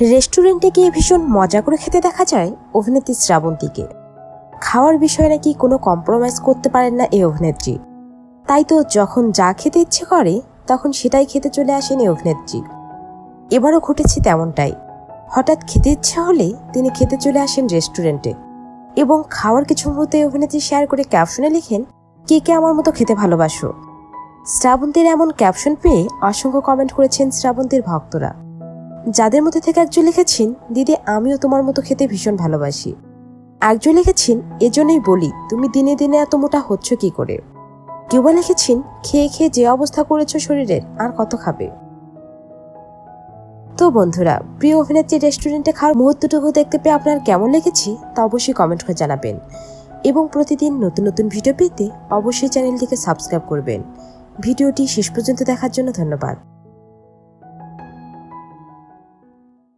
রেস্টুরেন্টে গিয়ে ভীষণ মজা করে খেতে দেখা যায় অভিনেত্রী শ্রাবন্তীকে। খাওয়ার বিষয়ে নাকি কোনো কম্প্রোমাইজ করতে পারেন না এই অভিনেত্রী। তাই তো যখন যা খেতে ইচ্ছে করে, তখন সেটাই খেতে চলে আসেন এই অভিনেত্রী। এবারও ঘটেছে তেমনটাই। হঠাৎ খেতে ইচ্ছে হলে তিনি খেতে চলে আসেন রেস্টুরেন্টে এবং খাওয়ার কিছু মুহূর্তে অভিনেত্রী শেয়ার করে ক্যাপশনে লিখেন, কে কে আমার মতো খেতে ভালোবাসো? শ্রাবন্তীর এমন ক্যাপশন পেয়ে অসংখ্য কমেন্ট করেছেন শ্রাবন্তীর ভক্তরা। যাদের মধ্যে থেকে একজন লিখেছেন, দিদি, আমিও তোমার মতো খেতে ভীষণ ভালোবাসি। একজন লিখেছেন, এজন্যই বলি, তুমি দিনে দিনে এত মোটা হচ্ছ কি করে? কেউ বা লিখেছেন, খেয়ে খেয়ে যে অবস্থা করেছ শরীরের আর কত খাবে? তো বন্ধুরা, প্রিয় অভিনেত্রী রেস্টুরেন্টে খাওয়ার মুহূর্তটুকু দেখতে পেয়ে আপনার কেমন লেগেছে, তা অবশ্যই কমেন্ট করে জানাবেন। এবং প্রতিদিন নতুন নতুন ভিডিও পেতে অবশ্যই চ্যানেলটিকে সাবস্ক্রাইব করবেন। ভিডিওটি শেষ পর্যন্ত দেখার জন্য ধন্যবাদ।